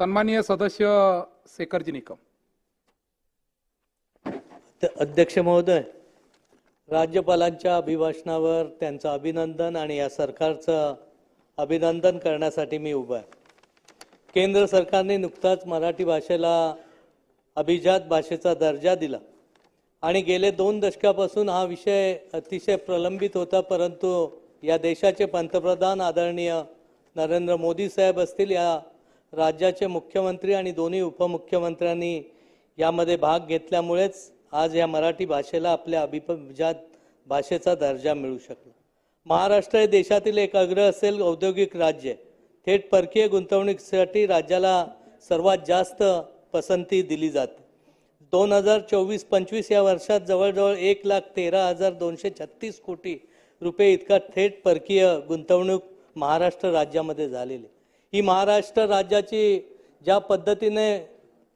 सन्माननीय सदस्य शेखरजी निकम। अध्यक्ष महोदय राज्यपालांच्या अभिभाषणावर त्यांचं अभिनंदन आणि या सरकारचं अभिनंदन करण्यासाठी मी उभा आहे. केंद्र सरकारने नुकताच मराठी भाषेला अभिजात भाषेचा दर्जा दिला आणि गेले दोन दशकापासून हा विषय अतिशय प्रलंबित होता परंतु या देशाचे पंतप्रधान आदरणीय नरेंद्र मोदी साहेब असतील या राज्याचे मुख्यमंत्री आणि दोन्ही उपमुख्यमंत्र्यांनी यामध्ये भाग घेतल्यामुळेच आज या मराठी भाषेला आपल्या अभिजात भाषेचा दर्जा मिळू शकला. महाराष्ट्र हे देशातील एक अग्र असेल औद्योगिक राज्य थेट परकीय गुंतवणुकीसाठी राज्याला सर्वात जास्त पसंती दिली जाते. दोन हजार चोवीस पंचवीस या वर्षात जवळजवळ एक लाख तेरा हजार दोनशे छत्तीस कोटी रुपये इतका थेट परकीय गुंतवणूक महाराष्ट्र राज्यामध्ये झालेली ही महाराष्ट्र राज्याची ज्या पद्धतीने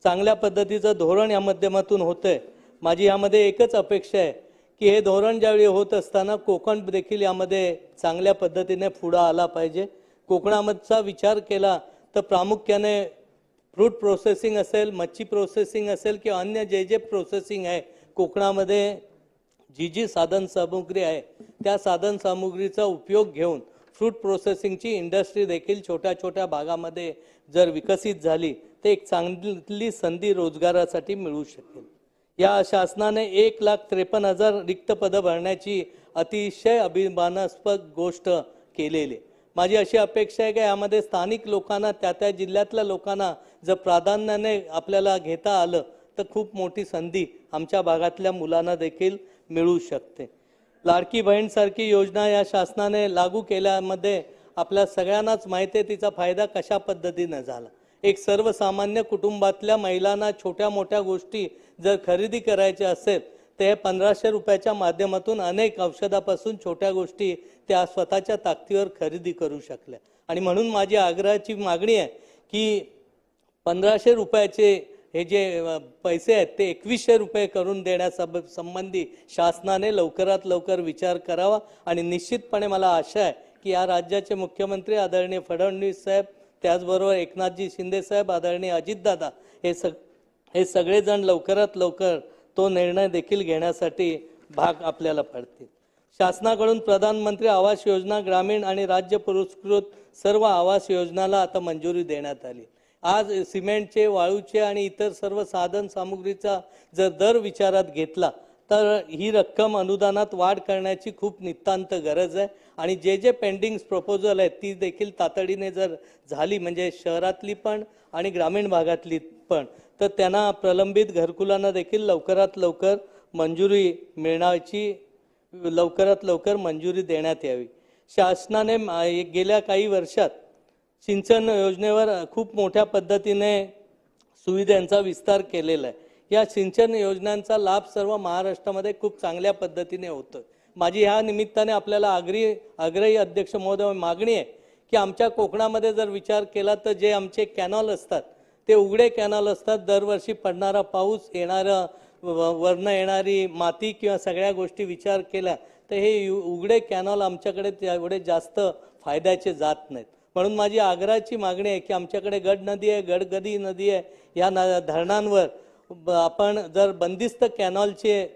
चांगल्या पद्धतीचं धोरण या माध्यमातून होतंय माझी यामध्ये एकच अपेक्षा आहे की हे धोरण ज्यावेळी होत असताना कोकण देखील यामध्ये चांगल्या पद्धतीने पुढं आला पाहिजे. कोकणामधचा विचार केला तर प्रामुख्याने फ्रूट प्रोसेसिंग असेल मच्छी प्रोसेसिंग असेल किंवा अन्य जे जे प्रोसेसिंग आहे कोकणामध्ये जी जी साधन सामुग्री आहे त्या साधन सामुग्रीचा उपयोग घेऊन फ्रूट प्रोसेसिंगची इंडस्ट्री देखील छोट्या छोट्या भागामध्ये जर विकसित झाली तर एक चांगली संधी रोजगारासाठी मिळू शकेल. या शासनाने एक लाख त्रेपन्न हजार रिक्त पदं भरण्याची अतिशय अभिमानास्पद गोष्ट केलेली माझी अशी अपेक्षा आहे की यामध्ये स्थानिक लोकांना त्या त्या जिल्ह्यातल्या लोकांना जर प्राधान्याने आपल्याला घेता आलं तर खूप मोठी संधी आमच्या भागातल्या मुलांना देखील मिळू शकते. लाडकी बहीणसारखी योजना या शासनाने लागू केल्यामध्ये आपल्या सगळ्यांनाच माहिती आहे तिचा फायदा कशा पद्धतीनं झाला. एक सर्वसामान्य कुटुंबातल्या महिलांना छोट्या मोठ्या गोष्टी जर खरेदी करायच्या असेल ते पंधराशे रुपयाच्या माध्यमातून अनेक औषधापासून छोट्या गोष्टी त्या स्वतःच्या ताकदीवर खरेदी करू शकल्या. आणि म्हणून माझी आग्रहाची मागणी आहे की पंधराशे रुपयाचे हे जे पैसे आहेत ते एकवीसशे रुपये करून देण्यासब संबंधी शासनाने लवकरात लवकर विचार करावा. आणि निश्चितपणे मला आशा आहे की या राज्याचे मुख्यमंत्री आदरणीय फडणवीस साहेब त्याचबरोबर एकनाथजी शिंदे साहेब आदरणीय अजितदादा हे सग हे सगळेजण लवकरात लवकर तो निर्णय देखील घेण्यासाठी भाग आपल्याला पडतील. शासनाकडून प्रधानमंत्री आवास योजना ग्रामीण आणि राज्य पुरस्कृत सर्व आवास योजनाला आता मंजुरी देण्यात आली. आज सिमेंटचे वाळूचे आणि इतर सर्व साधन सामुग्रीचा जर दर विचारात घेतला तर ही रक्कम अनुदानात वाढ करण्याची खूप नितांत गरज आहे. आणि जे जे पेंडिंग प्रपोजल आहेत ती देखील तातडीने जर झाली म्हणजे शहरातली पण आणि ग्रामीण भागातली पण तर त्यांना प्रलंबित घरकुलांना देखील लवकरात लवकर मंजुरी मिळण्याची लवकरात लवकर मंजुरी देण्यात यावी. शासनाने गेल्या काही वर्षात सिंचन योजनेवर खूप मोठ्या पद्धतीने सुविधांचा विस्तार केलेला आहे. या सिंचन योजनांचा लाभ सर्व महाराष्ट्रामध्ये खूप चांगल्या पद्धतीने होतो माझी ह्या निमित्ताने आपल्याला आग्री आग्रही अध्यक्ष महोदय मागणी आहे की आमच्या कोकणामध्ये जर विचार केला तर जे आमचे कॅनॉल असतात ते उघडे कॅनॉल असतात. दरवर्षी पडणारा पाऊस येणारं व- वरनं येणारी माती किंवा सगळ्या गोष्टी विचार केल्या तर हे यु- उघडे कॅनॉल आमच्याकडे एवढे जास्त फायद्याचे जात नाहीत. म्हणून माझी आग्रहाची मागणी आहे की आमच्याकडे गड नदी आहे गडगदी नदी आहे या न धरणांवर ब- आपण जर बंदिस्त कॅनॉलचे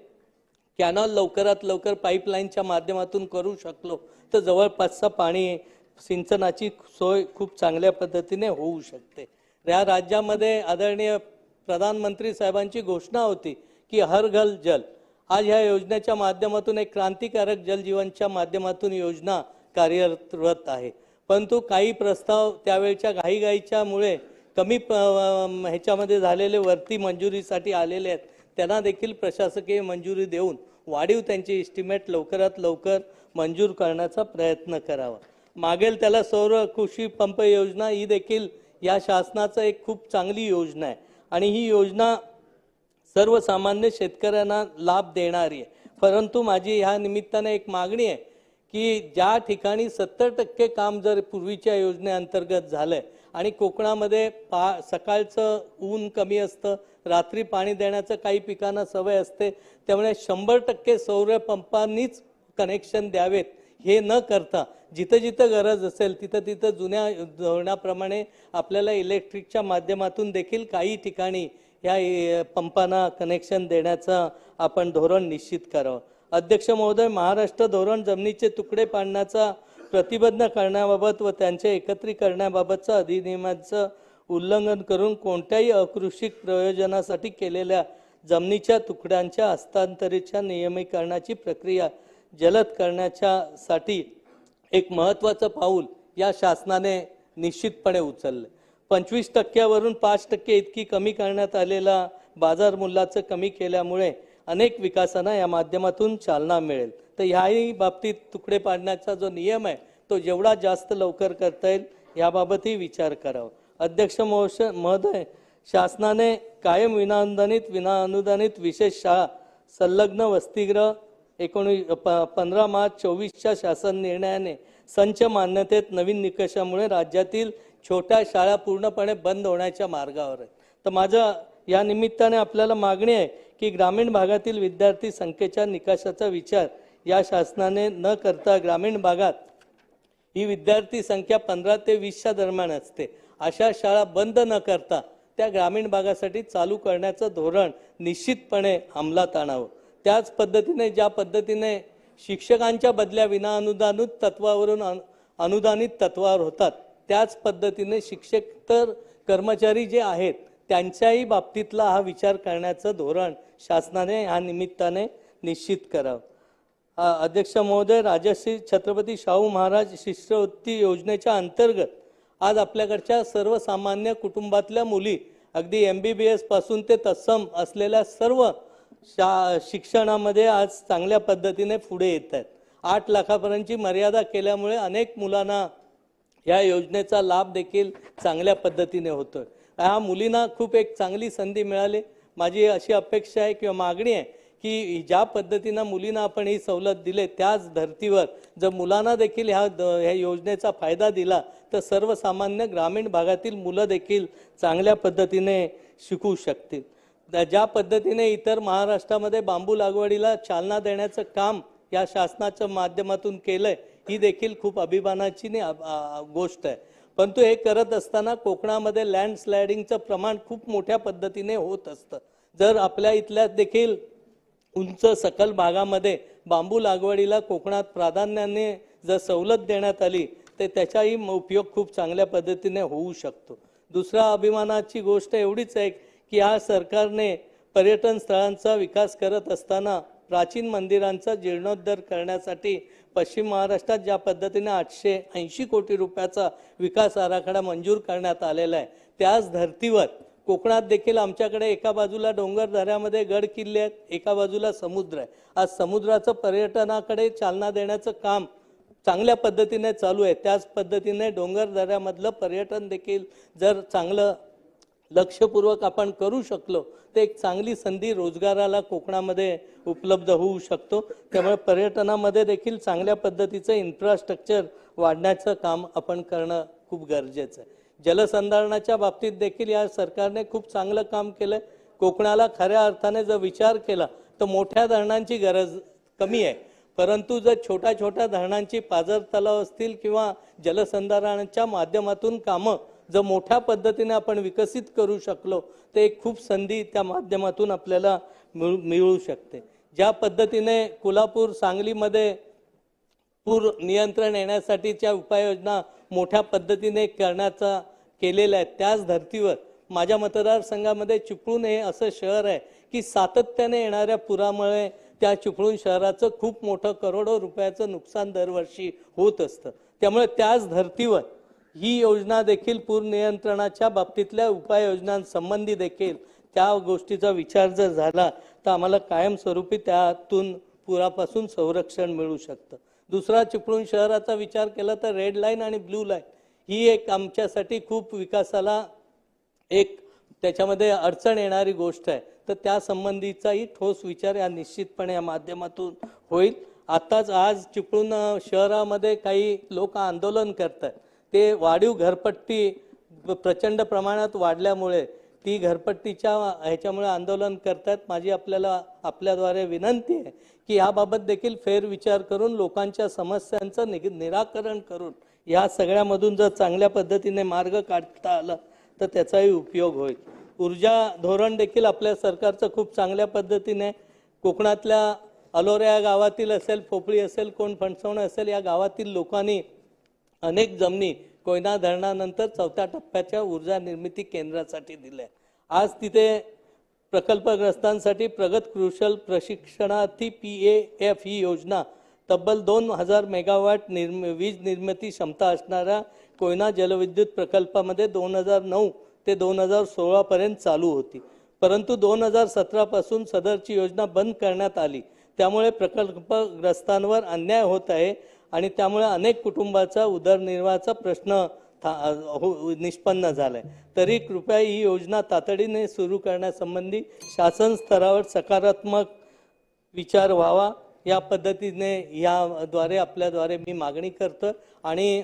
कॅनॉल लवकरात लवकर पाईपलाईनच्या माध्यमातून करू शकलो तर जवळपासचं पाणी सिंचनाची सोय खूप चांगल्या पद्धतीने होऊ शकते. या राज्यामध्ये आदरणीय प्रधानमंत्री साहेबांची घोषणा होती की हर घल जल. आज ह्या योजनेच्या माध्यमातून एक क्रांतिकारक जलजीवनच्या माध्यमातून योजना कार्यरत आहे. परंतु काही प्रस्ताव त्यावेळच्या घाईघाईच्यामुळे कमी प- ह्याच्यामध्ये झालेले वरती मंजुरीसाठी आलेले आहेत. त्यांना देखील प्रशासकीय मंजुरी देऊन वाढीव त्यांची इस्टिमेट लवकरात लवकर मंजूर करण्याचा प्रयत्न करावा. मागेल त्याला सौर कृषी पंप योजना ही देखील या शासनाचं एक खूप चांगली योजना आहे. आणि ही योजना सर्वसामान्य शेतकऱ्यांना लाभ देणारी आहे. परंतु माझी ह्या निमित्ताने एक मागणी आहे. की ज्या ठिकाणी सत्तर टक्के काम जर पूर्वीच्या योजनेअंतर्गत झालंय आणि कोकणामध्ये पा सकाळचं ऊन कमी असतं रात्री पाणी देण्याचं काही पिकांना सवय असते त्यामुळे शंभर टक्के सौरपंपांनीच कनेक्शन द्यावेत हे न करता जिथं जिथं गरज असेल तिथं तिथं जुन्या धोरणाप्रमाणे आपल्याला इलेक्ट्रिकच्या माध्यमातून देखील काही ठिकाणी या पंपांना कनेक्शन देण्याचं आपण धोरण निश्चित करावं. अध्यक्ष महोदय महाराष्ट्र धोरण जमिनीचे तुकडे पाडण्याचा प्रतिबंध करण्याबाबत व त्यांचे एकत्रीकरणाबाबतचं अधिनियमाचं उल्लंघन करून कोणत्याही अकृषिक प्रयोजनासाठी केलेल्या जमिनीच्या तुकड्यांच्या हस्तांतरीच्या नियमीकरणाची प्रक्रिया जलद करण्याच्या साठी एक महत्त्वाचं पाऊल या शासनाने निश्चितपणे उचललं. पंचवीस टक्क्यावरून पाच टक्के इतकी कमी करण्यात आलेला बाजार मूल्याचं कमी केल्यामुळे अनेक विकासांना या माध्यमातून चालना मिळेल. तर ह्याही बाबतीत तुकडे पाडण्याचा जो नियम आहे तो जेवढा जास्त लवकर करता येईल याबाबतही विचार करावा. अध्यक्ष महोश महोदय शासनाने कायम विनाअनुदानित विनाअनुदानित विशेष शाळा संलग्न वसतिगृह एकोणीस प पंधरा मार्च चोवीसच्या शासन निर्णयाने संच मान्यतेत नवीन निकषामुळे राज्यातील छोट्या शाळा पूर्णपणे बंद होण्याच्या मार्गावर आहेत. तर माझं या निमित्ताने आपल्याला मागणी आहे की ग्रामीण भागातील विद्यार्थी संख्येच्या निकषाचा विचार या शासनाने न करता ग्रामीण भागात ही विद्यार्थी संख्या पंधरा ते वीसच्या दरम्यान असते. अशा शाळा बंद न करता त्या ग्रामीण भागासाठी चालू करण्याचं धोरण निश्चितपणे अंमलात आणावं. त्याच पद्धतीने ज्या पद्धतीने शिक्षकांच्या बदल्या विनाअनुदानित तत्वावरून अनु- अनुदानित तत्वावर होतात त्याच पद्धतीने शिक्षक तर कर्मचारी जे आहेत त्यांच्याही बाबतीतला हा विचार करण्याचं धोरण शासनाने या निमित्ताने निश्चित करावं. अध्यक्ष महोदय राजश्री छत्रपती शाहू महाराज शिष्यवृत्ती योजनेच्या अंतर्गत आज आपल्याकडच्या सर्वसामान्य कुटुंबातल्या मुली अगदी एम बी बी एसपासून ते तत्सम असलेल्या सर्व शा शिक्षणामध्ये आज चांगल्या पद्धतीने पुढे येत आहेत. आठ लाखापर्यंतची मर्यादा केल्यामुळे अनेक मुलांना या योजनेचा लाभ देखील चांगल्या पद्धतीने होतो आहे ह्या मुलींना खूप एक चांगली संधी मिळाली. माझी अशी अपेक्षा आहे किंवा मागणी आहे की ज्या पद्धतीनं मुलींना आपण ही सवलत दिले त्याच धर्तीवर जर मुलांना देखील ह्या द- ह्या योजनेचा फायदा दिला तर सर्वसामान्य ग्रामीण भागातील मुलं देखील चांगल्या पद्धतीने शिकू शकतील. ज्या पद्धतीने इतर महाराष्ट्रामध्ये बांबू लागवडीला चालना देण्याचं काम या शासनाच्या माध्यमातून केलं आहे ही देखील खूप अभिमानाची गोष्ट आहे. परंतु हे करत असताना कोकणामध्ये लँडस्लायडिंगचं प्रमाण खूप मोठ्या पद्धतीने होत असतं. जर आपल्या इथल्या देखील उंच सकल भागामध्ये बांबू लागवडीला कोकणात प्राधान्याने जर सवलत देण्यात आली तर त्याचाही उपयोग खूप चांगल्या पद्धतीने होऊ शकतो. दुसरा अभिमानाची गोष्ट एवढीच आहे की या सरकारने पर्यटन स्थळांचा विकास करत असताना प्राचीन मंदिरांचा जीर्णोद्धार करण्यासाठी पश्चिम महाराष्ट्रात ज्या पद्धतीने आठशे ऐंशी कोटी रुपयाचा विकास आराखडा मंजूर करण्यात आलेला आहे त्याच धर्तीवर कोकणात देखील आमच्याकडे एका बाजूला डोंगर दऱ्यामध्ये गड किल्ले आहेत एका बाजूला समुद्र आहे. आज समुद्राचं पर्यटनाकडे चालना देण्याचं काम चांगल्या पद्धतीने चालू आहे. त्याच पद्धतीने डोंगर दऱ्यामधलं पर्यटन देखील जर चांगलं लक्षपूर्वक आपण करू शकलो तर एक चांगली संधी रोजगाराला कोकणामध्ये उपलब्ध होऊ शकतो. त्यामुळे पर्यटनामध्ये देखील चांगल्या पद्धतीचं इन्फ्रास्ट्रक्चर वाढण्याचं काम आपण करणं खूप गरजेचं आहे. जलसंधारणाच्या बाबतीत देखील या सरकारने खूप चांगलं काम केलं कोकणाला खऱ्या अर्थाने जर विचार केला तर मोठ्या धरणांची गरज कमी आहे. परंतु जर छोट्या छोट्या धरणांची पाझर तलाव असतील किंवा जलसंधारणाच्या माध्यमातून कामं जर मोठ्या पद्धतीने आपण विकसित करू शकलो तर एक खूप संधी त्या माध्यमातून आपल्याला मिळू मिळू शकते. ज्या पद्धतीने कोल्हापूर सांगलीमध्ये पूर नियंत्रण येण्यासाठीच्या उपाययोजना मोठ्या पद्धतीने करण्याचा केलेल्या आहेत त्याच धर्तीवर माझ्या मतदारसंघामध्ये चिपळूण हे असं शहर आहे की सातत्याने येणाऱ्या पुरामुळे त्या चिपळूण शहराचं खूप मोठं करोडो रुपयाचं नुकसान दरवर्षी होत असतं. त्यामुळे त्याच धर्तीवर ही योजना देखील पूर नियंत्रणाच्या बाबतीतल्या उपाययोजनांसंबंधी देखील त्या गोष्टीचा विचार जर झाला तर आम्हाला कायमस्वरूपी त्यातून पुरापासून संरक्षण मिळू शकतं. दुसरा चिपळूण शहराचा विचार केला तर रेड लाईन आणि ब्लू लाईन ही एक आमच्यासाठी खूप विकासाला एक त्याच्यामध्ये अडचण येणारी गोष्ट आहे. तर त्या संबंधीचाही ठोस विचार या निश्चितपणे या माध्यमातून होईल. आत्ताच आज चिपळूण शहरामध्ये काही लोक आंदोलन करत आहेत ते वाढीव घरपट्टी प्रचंड प्रमाणात वाढल्यामुळे ती घरपट्टीच्या ह्याच्यामुळे आंदोलन करतात. माझी आपल्याला आपल्याद्वारे विनंती आहे की याबाबत देखील फेरविचार करून लोकांच्या समस्यांचं निग निराकरण करून या सगळ्यामधून जर चांगल्या पद्धतीने मार्ग काढता आला तर त्याचाही उपयोग होईल. ऊर्जा धोरण देखील आपल्या सरकारचं खूप चांगल्या पद्धतीने कोकणातल्या अलोऱ्या गावातील असेल पोपळी असेल कोण फणसवणं असेल या गावातील लोकांनी अनेक जमिनी कोयना धरणानंतर चौथ्या टप्प्याच्या ऊर्जा निर्मिती केंद्रासाठी दिल्या. आज तिथे प्रकल्पग्रस्तांसाठी प्रगत कृशल प्रशिक्षणार्थी पी ए एफ ही योजना तब्बल दोन हजार मेगावॅट निर्म वीज निर्मिती क्षमता असणाऱ्या कोयना जलविद्युत प्रकल्पामध्ये दोन हजार नऊ ते दोन हजार सोळापर्यंत चालू होती. परंतु दोन हजार सतरापासून सदरची योजना बंद करण्यात आली. त्यामुळे प्रकल्पग्रस्तांवर अन्याय होत आहे. आणि त्यामुळे अनेक कुटुंबाचा उदरनिर्वाहाचा प्रश्न था- हो निष्पन्न झालाय. तरी कृपया ही योजना तातडीने सुरू करण्यासंबंधी शासन स्तरावर सकारात्मक विचार व्हावा. या पद्धतीने याद्वारे आपल्याद्वारे मी मागणी करतो आणि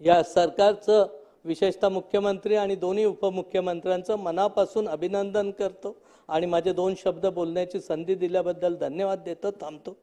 या सरकारचं विशेषतः मुख्यमंत्री आणि दोन्ही उपमुख्यमंत्र्यांचं मनापासून अभिनंदन करतो. आणि माझे दोन शब्द बोलण्याची संधी दिल्याबद्दल धन्यवाद देतो. थांबतो.